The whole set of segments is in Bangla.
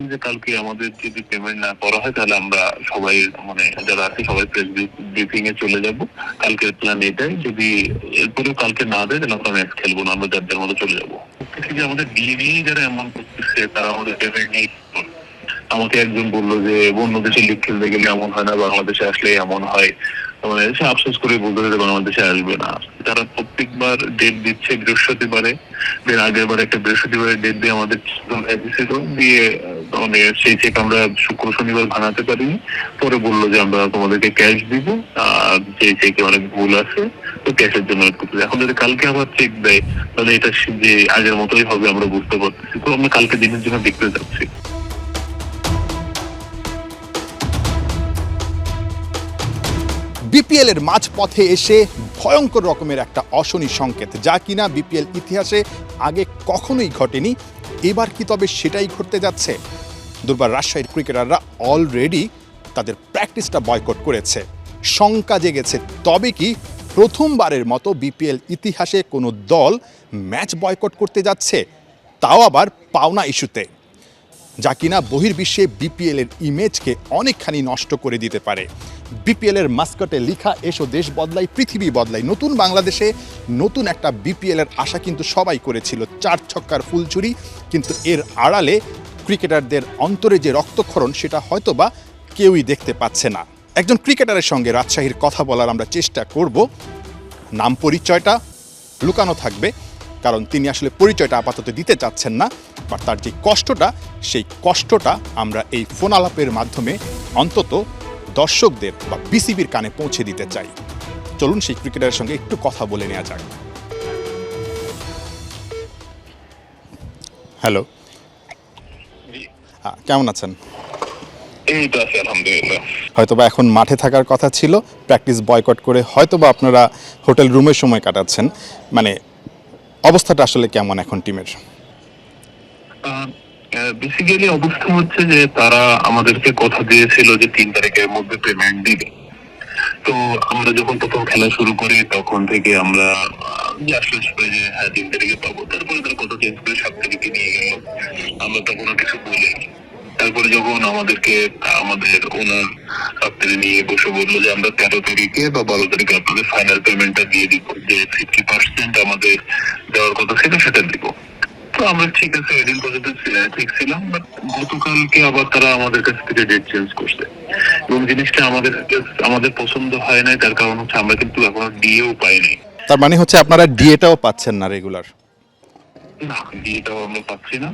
যে কালকে আমাদের যদি পেমেন্ট না করা হয়, তাহলে আমরা সবাই মানে যারা আছে, সবাই প্রেস ব্রিফিং এ চলে যাব। কালকের প্ল্যান এটাই। যদি এরপরেও কালকে না দেয়, তাহলে আমরা ম্যাচ খেলব না, আমরা যার মতো চলে যাব। যে আমাদের বিয়ে নিয়েই যারা এমন করতেছে তারা আমাদের পেমেন্ট নেই আমাকে একজন বলল যে অন্য দেশে লিগ খেলতে গেলে এমন হয় না, বাংলাদেশে আসলে এমন হয়। মানে সে আফসোস করে বলতে যে বাংলাদেশে আসবে না। তারা প্রত্যেকবার ডেট দিচ্ছে বৃহস্পতিবারে। এর আগের বার একটা বৃহস্পতিবারে ডেট দিয়ে আমাদের দিয়ে মানে সেই চেক আমরা শুক্র, শনিবার ভাঙাতে পারিনি। পরে বলল যে আমরা তোমাদেরকে ক্যাশ দিব, আর যে চেকে অনেক ভুল আছে, তো ক্যাশের জন্য ওয়েট করতেছি। এখন যদি কালকে আবার চেক দেয়, তাহলে এটা যে আগের মতোই হবে, আমরা বুঝতে পারতেছি। তো আমরা কালকে দিনের জন্য দেখতে যাচ্ছি। বিপিএল এর মাঝপথে এসে ভয়ঙ্কর রকমের একটা অশনি সংকেত, যা কিনা বিপিএল ইতিহাসে আগে কখনোই ঘটেনি, এবার কি তবে সেটাই ঘটতে যাচ্ছে? দুর্বার রাজশাহীর ক্রিকেটাররা অলরেডি তাদের প্র্যাকটিসটা বয়কট করেছে। শঙ্কা জেগেছে, তবে কি প্রথমবারের মতো বিপিএল ইতিহাসে কোনো দল ম্যাচ বয়কট করতে যাচ্ছে? তাও আবার পাওনা ইস্যুতে। যা কিনা বহির্বিশ্বে বিপিএল এর ইমেজকে অনেকখানি নষ্ট করে দিতে পারে। বিপিএল এর মাস্কটে লেখা, এসো দেশ বদলাই, পৃথিবী বদলাই। নতুন বাংলাদেশে নতুন একটা বিপিএল এর আশা কিন্তু সবাই করেছিল। চার ছক্কার ফুলচুরি কিন্তু এর আড়ালে ক্রিকেটারদের অন্তরে যে রক্তক্ষরণ, সেটা হয়তো বা কেউই দেখতে পাচ্ছে না। একজন ক্রিকেটারের সঙ্গে রাজশাহীর কথা বলার আমরা চেষ্টা করব। নাম পরিচয়টা লুকানো থাকবে, কারণ তিনি আসলে পরিচয়টা আপাতত দিতে চাচ্ছেন না বা তার যে কষ্টটা, সেই কষ্টটা আমরা এই ফোন আলাপের মাধ্যমে অন্তত দর্শকদের বা বিসিবির কানে পৌঁছে দিতে চাই। চলুন সেই ক্রিকেটারের সঙ্গে একটু কথা বলে নেওয়া যাক। হ্যালো কেমন আছেন? হয়তোবা এখন মাঠে থাকার কথা ছিল প্র্যাকটিস বয়কট করে হয়তোবা আপনারা হোটেল রুমের সময় কাটাচ্ছেন। মানে অবস্থাটা আসলে কেমন এখন টিমের? বেসিক্যালি অবস্থা হচ্ছে যে তারা আমাদেরকে কথা দিয়েছিল যে তিন তারিখের মধ্যে পেমেন্ট দিবে। তো আমরা যখন প্রথম খেলা শুরু করি, তখন থেকে আমরা আশ্বাস পাই যে হ্যাঁ তিন তারিখে পাবো। তারপরে তারা কথা চেঞ্জ করে সাত তারিখে নিয়ে গেল। আমরা কিছু বলিনি। তারপরে যখন আমাদেরকে, আমাদের ওনার আপনাদের নিয়ে বসে বলল যে, আমরা তেরো তারিখে বা বারো তারিখে আপনাদের ফাইনাল পেমেন্টটা দিয়ে দিব। যে ফিফটি পার্সেন্ট আমাদের দেওয়ার কথা ছিল সেটা দিব। তো আমরা ঠিক আছে এদিন পর্যন্ত ছিল- ঠিক ছিলাম বাট গতকালকে আবার তারা আমাদের কাছ থেকে ডেট চেঞ্জ করছে। এবং জিনিসটা আমাদের আমাদের পছন্দ হয় নাই তার কারণ হচ্ছে আমরা কিন্তু এখনও ডিএও পাইনি। তার মানে হচ্ছে আপনারা ডিএটাও পাচ্ছেন না রেগুলার না ডিএটাও আমরা পাচ্ছি না।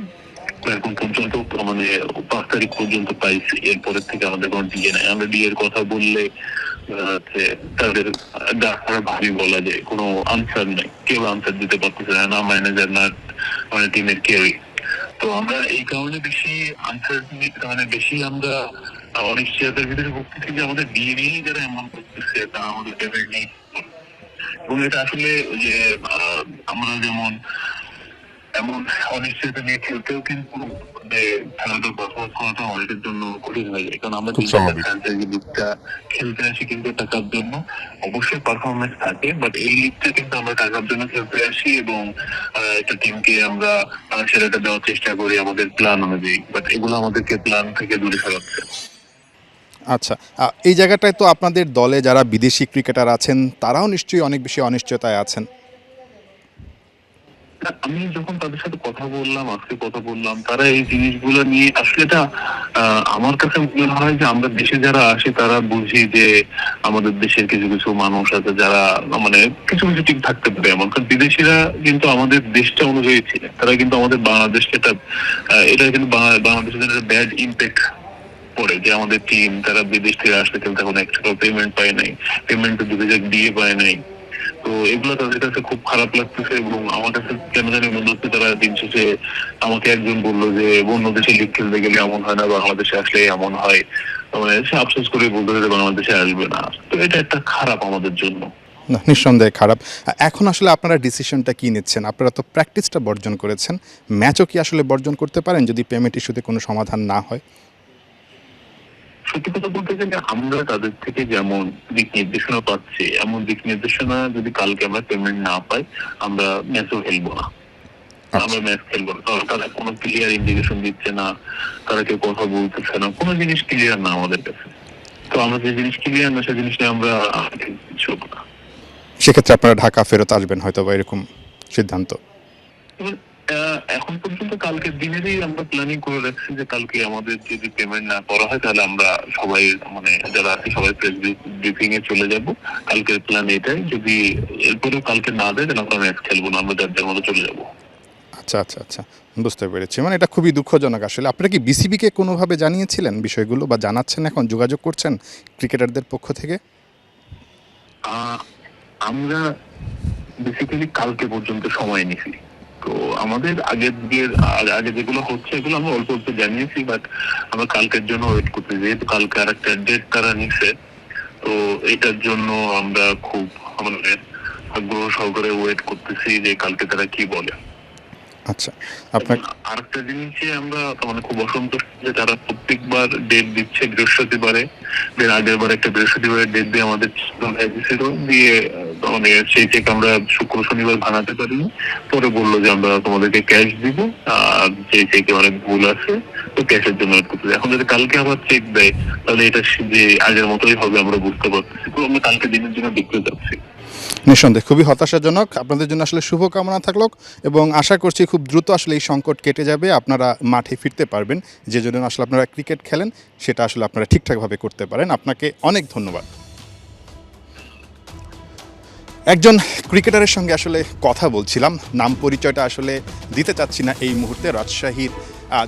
এখন পর্যন্ত মানে পাঁচ তারিখ পর্যন্ত পাইছি। এরপরের থেকে আমাদের কোনো ডিএ নাই। আমরা এর কথা বললে তাদের ডাক্তার ভাবি বলা যায়। কোনো আনসার কেউ আনসার দিতে পারতেছে না ম্যানেজার না মানে টিমের কেউই। তো আমরা এই কারণে বেশি আনসার মানে বেশি আমরা অনিশ্চয়তার ভিতরে ভুগতেছি যে আমাদের বিয়ে নিয়েই যারা এমন করতেছে তারা আমাদের পেমেন্ট নেই এবং এটা আসলে যে আমরা যেমন এমন অনিশ্চয়তা নিয়ে খেলতেও কিন্তু মানে খেলাটা পারফরমেন্স করাটা অনেকের জন্য কঠিন হয়ে যায়। কারণ আমরা লিগটা খেলতে আসি কিন্তু টাকার জন্য। অবশ্যই পারফরমেন্স থাকে বাট এই লিগটা কিন্তু আমরা টাকার জন্য খেলতে আসি এবং একটা টিমকে আমরা সেরাটা দেওয়ার চেষ্টা করি আমাদের প্ল্যান অনুযায়ী। বাট এগুলো আমাদেরকে প্ল্যান থেকে দূরে সরাচ্ছে আচ্ছা এই জায়গাটায় তো আপনাদের দলে যারা বিদেশি ক্রিকেটার আছেন তারাও নিশ্চয়ই অনেক বেশি অনিশ্চয়তায় আছেন। আমি যখন তাদের সাথে কথা বললাম, আজকে কথা বললাম, তারা এই জিনিসগুলো নিয়ে আসলে এটা আমার কাছে মনে হয় যে আমরা দেশে যারা আসে, তারা বুঝি যে আমাদের দেশের কিছু কিছু মানুষ আছে যারা মানে কিছু কিছু ঠিক থাকতে পারে। এমন কারণ বিদেশিরা কিন্তু আমাদের দেশটা অনুযায়ী ছিলেন তারা কিন্তু আমাদের বাংলাদেশকে এটা এটা কিন্তু বাংলাদেশের জন্য একটা ব্যাড ইম্প্যাক্ট পড়ে যে আমাদের টিম তারা বিদেশ থেকে আসলে কিন্তু এখন এক্সট্রা পেমেন্ট পায় নাই। পেমেন্ট দু হাজার দিয়ে পায় নাই। তো এগুলো তাদের কাছে খুব খারাপ লাগতেছে এবং আমার কাছে কেন জানি মনে হচ্ছে তারা দিন শেষে আমাকে একজন বলল যে অন্য দেশে লিগ খেলতে গেলে এমন হয় না, বাংলাদেশে আসলে এমন হয়। মানে সে আফসোস করে বলতে যে বাংলাদেশে আসবে না। তো এটা একটা খারাপ আমাদের জন্য। না, নিঃসন্দেহে খারাপ। এখন আসলে আপনারা ডিসিশনটা কি নিচ্ছেন? আপনারা তো প্র্যাকটিসটা বর্জন করেছেন। ম্যাচও কি আসলে বর্জন করতে পারেন যদি পেমেন্ট ইস্যুতে কোনো সমাধান না হয়? সত্যি কথা বলতে গেলে আমরা তাদের থেকে যেমন দিক নির্দেশনা পাচ্ছি এমন দিক নির্দেশনা যদি কালকে আমরা পেমেন্ট না পাই আমরা ম্যাচও খেলব না। আমরা ম্যাচ খেলব না। তারা কোনো ক্লিয়ার ইন্ডিকেশন দিচ্ছে না তারা কেউ কথা বলতেছে না কোনো জিনিস ক্লিয়ার না আমাদের কাছে। তো আমরা যে জিনিস ক্লিয়ার না সেই জিনিসটা আমরা কিছু না। সেক্ষেত্রে আপনারা ঢাকা ফেরত আসবেন হয়তো বা এরকম সিদ্ধান্ত। এখন পর্যন্ত কালকে দিনেরই আমরা প্ল্যানিং করে রাখছি যে কালকে আমাদের যদি পেমেন্ট না করা হয় তাহলে আমরা সবাই মানে যারা আছে সবাই প্রেস ব্রিফিং এ চলে যাব। কালকের প্ল্যান এটাই। যদি এরপরেও কালকে না দেয় তাহলে আমরা ম্যাচ খেলব না আমরা যার মতো চলে যাব। আচ্ছা আচ্ছা আচ্ছা। বুঝতে পেরেছি। মানে এটা খুবই দুঃখজনক আসলে। আপনারা কি বিসিবিকে কোনোভাবে জানিয়েছিলেন বিষয়গুলো বা জানাচ্ছেন এখন যোগাযোগ করছেন ক্রিকেটারদের পক্ষ থেকে? আমরা বেসিক্যালি কালকে পর্যন্ত সময় নিছি তো আমাদের আগের দিকের আগে যেগুলো হচ্ছে এগুলো আমরা অল্প অল্প জানিয়েছি বাট আমরা কালকের জন্য ওয়েট করতে যেহেতু কালকে আর একটা ডেট তারা নিছে তো এটার জন্য আমরা খুব মানে আগ্রহ সহকারে ওয়েট করতেছি যে কালকে তারা কি বলে। আচ্ছা আপনার আরেকটা জিনিসে আমরা মানে খুব অসন্তুষ্ট যে তারা প্রত্যেকবার ডেট দিচ্ছে বৃহস্পতিবারে দেন আগের বার একটা বৃহস্পতিবারের ডেট দিয়ে আমাদের ছিল দিয়ে মানে সেই চেক আমরা শুক্র শনিবার ভাঙাতে পারিনি। পরে বলল যে আমরা তোমাদেরকে ক্যাশ দিব, আর যে চেকে অনেক ভুল আছে, তো ক্যাশের জন্য এখন যদি কালকে আবার চেক দেয়, তাহলে এটা যে আগের মতোই হবে, আমরা বুঝতে পারতেছি। তো আমরা কালকে দিনের জন্য দেখতে যাচ্ছি। নিঃসন্দেহে, খুবই হতাশাজনক। আপনাদের জন্য আসলে শুভকামনা থাকল, এবং আশা করছি খুব দ্রুত আসলে এই সংকট কেটে যাবে, আপনারা মাঠে ফিরতে পারবেন। যে জন্য আসলে আপনারা ক্রিকেট খেলেন, সেটা আসলে আপনারা ঠিকঠাকভাবে করতে পারেন। আপনাকে অনেক ধন্যবাদ। একজন ক্রিকেটারের সঙ্গে আসলে কথা বলছিলাম। নাম পরিচয়টা আসলে দিতে চাচ্ছি না এই মুহূর্তে। রাজশাহীর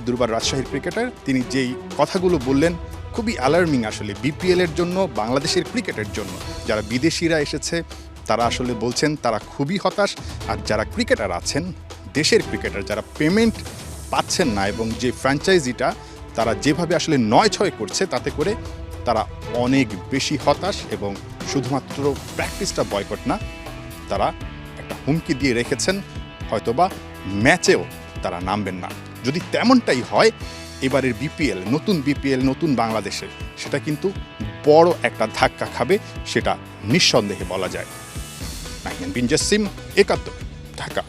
দুর্বার রাজশাহীর ক্রিকেটার। তিনি যেই কথাগুলো বললেন, খুবই অ্যালার্মিং আসলে বিপিএল এর জন্য, বাংলাদেশের ক্রিকেটের জন্য। যারা বিদেশিরা এসেছে, তারা আসলে বলছেন, তারা খুবই হতাশ। আর যারা ক্রিকেটার আছেন, দেশের ক্রিকেটার, যারা পেমেন্ট পাচ্ছেন না এবং যে ফ্র্যাঞ্চাইজিটা তারা যেভাবে আসলে নয় ছয় করছে, তাতে করে তারা অনেক বেশি হতাশ এবং শুধুমাত্র প্র্যাকটিসটা বয়কট না, তারা একটা হুমকি দিয়ে রেখেছেন, হয়তোবা ম্যাচেও তারা নামবেন না। যদি তেমনটাই হয়, এবারের বিপিএল নতুন বিপিএল নতুন বাংলাদেশে, সেটা কিন্তু বড় একটা ধাক্কা খাবে, সেটা নিঃসন্দেহে বলা যায়। নাইন বিনজাসিম একাত্তর, ঢাকা।